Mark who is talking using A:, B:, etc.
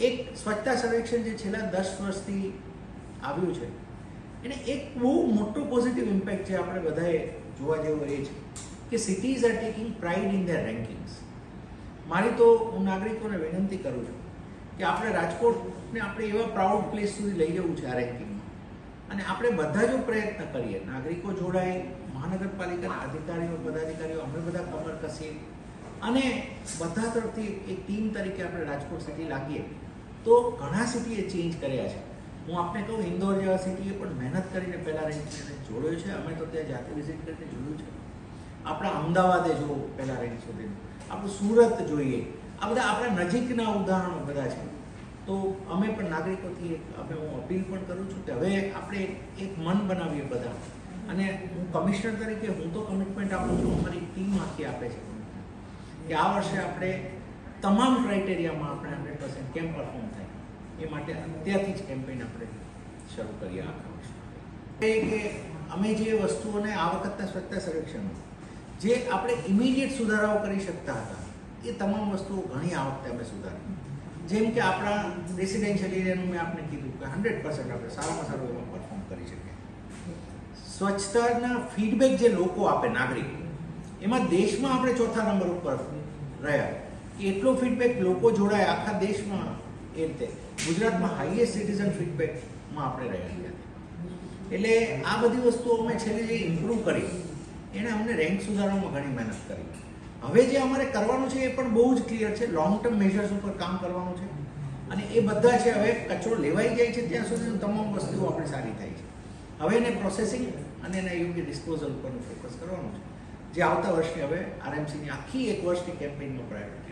A: એક સ્વચ્છતા સર્વેક્ષણ જે છેલ્લા દસ વર્ષથી આવ્યું છે, એને એક બહુ મોટો પોઝિટિવ ઇમ્પેક્ટ છે આપણે બધાએ જોવા જેવું એ છે કે cities are taking pride in their rankings મારી તો હું નાગરિકોને વિનંતી કરું છું કે આપણે રાજકોટને આપણે એવા પ્રાઉડ પ્લેસ સુધી લઈ જવું છે આ રેન્કિંગમાં અને આપણે બધા જો પ્રયત્ન કરીએ, નાગરિકો જોડાય, મહાનગરપાલિકાના અધિકારીઓ, પદાધિકારીઓ, અમે બધા કમર કસીએ અને બધા તરફથી એક ટીમ તરીકે આપણે રાજકોટ સિટી લાગીએ તો ઘણા સિટીએ ચેન્જ કર્યા છે. હું આપને કહું, ઇન્દોર જેવા સિટીએ પણ મહેનત કરીને પહેલાં રેન્કિંગને જોડ્યો છે. અમે તો ત્યાં જાતે વિઝિટ કરીને જોયું છે. આપણા અમદાવાદે જો પહેલાં રેન્ક સુધી આપણું સુરત જોઈએ. આ બધા આપણા નજીકના ઉદાહરણો બધા છે. તો અમે પણ નાગરિકોથી અમે હું અપીલ પણ કરું છું કે હવે આપણે એક મન બનાવીએ બધા. અને હું કમિશનર તરીકે હું તો કમિટમેન્ટ આપું છું. અમારી ટીમ આખી આપે છે. કે આ વર્ષે આપણે તમામ ક્રાઇટેરિયામાં આપણે હંડ્રેડ પર્સન્ટ કેમ પરફોર્મ થાય? એ માટે અત્યારથી જ કેમ્પેઇન આપણે શરૂ કરીએ આખા એ કે અમે જે વસ્તુઓને આ વખતના સ્વચ્છતા સર્વેક્ષણમાં, જે આપણે ઇમિડિયેટ સુધારાઓ કરી શકતા હતા, એ તમામ વસ્તુઓ ઘણી આ વખતે અમે સુધારી. જેમ કે આપણા રેસિડેન્શિયલ એરિયાનું મેં આપને કીધું કે હંડ્રેડ પર્સન્ટ આપણે સારામાં સારું એમાં પરફોર્મ કરી શકીએ. સ્વચ્છતાના ફીડબેક જે લોકો આપે, નાગરિક, એમાં દેશમાં આપણે ચોથા નંબર ઉપર રહ્યા. એટલો ફીડબેક લોકો જોડાય આખા દેશમાં એ રીતે. ગુજરાતમાં હાઈએસ્ટ સિટીઝન ફીડબેકમાં આપણે રહ્યા છીએ. એટલે આ બધી વસ્તુઓ અમે છેલ્લે જે ઇમ્પ્રૂવ કરી, એણે અમને રેન્ક સુધારવામાં ઘણી મહેનત કરી. હવે જે અમારે કરવાનું છે એ પણ બહુ જ ક્લિયર છે. લોંગ ટર્મ મેજર્સ ઉપર કામ કરવાનું છે. અને એ બધા છે હવે કચરો લેવાઈ જાય છે ત્યાં સુધી તમામ વસ્તુઓ આપણી સારી થાય છે. હવે એને પ્રોસેસિંગ અને એના યોગ્ય ડિસ્પોઝલ ઉપરનું ફોકસ કરવાનું છે. જે આવતા વર્ષની હવે આરએમસીની આખી એક વર્ષની કેમ્પેઇનનો પ્રાયોરિટી